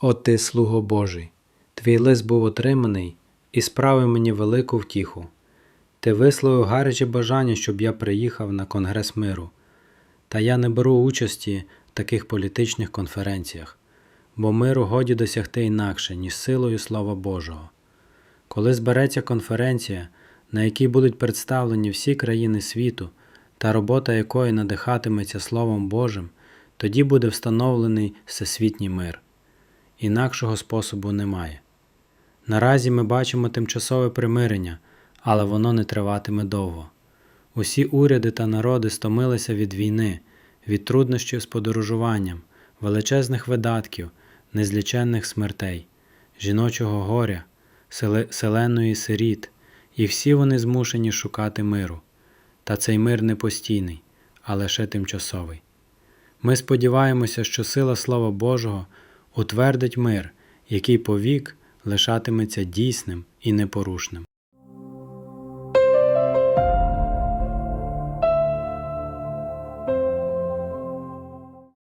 О ти, слуго Божий, твій лист був отриманий і справив мені велику втіху. Ти висловив гаряче бажання, щоб я приїхав на Конгрес миру. Та я не беру участі в таких політичних конференціях, бо миру годі досягти інакше, ніж силою Слова Божого. Коли збереться конференція, на якій будуть представлені всі країни світу, та робота якої надихатиметься Словом Божим, тоді буде встановлений всесвітній мир. Інакшого способу немає. Наразі ми бачимо тимчасове примирення, але воно не триватиме довго. Усі уряди та народи стомилися від війни, від труднощів з подорожуванням, величезних видатків, незліченних смертей, жіночого горя, селеної сиріт, і всі вони змушені шукати миру. Та цей мир не постійний, а лише тимчасовий. Ми сподіваємося, що сила Слова Божого утвердить мир, який повік лишатиметься дійсним і непорушним.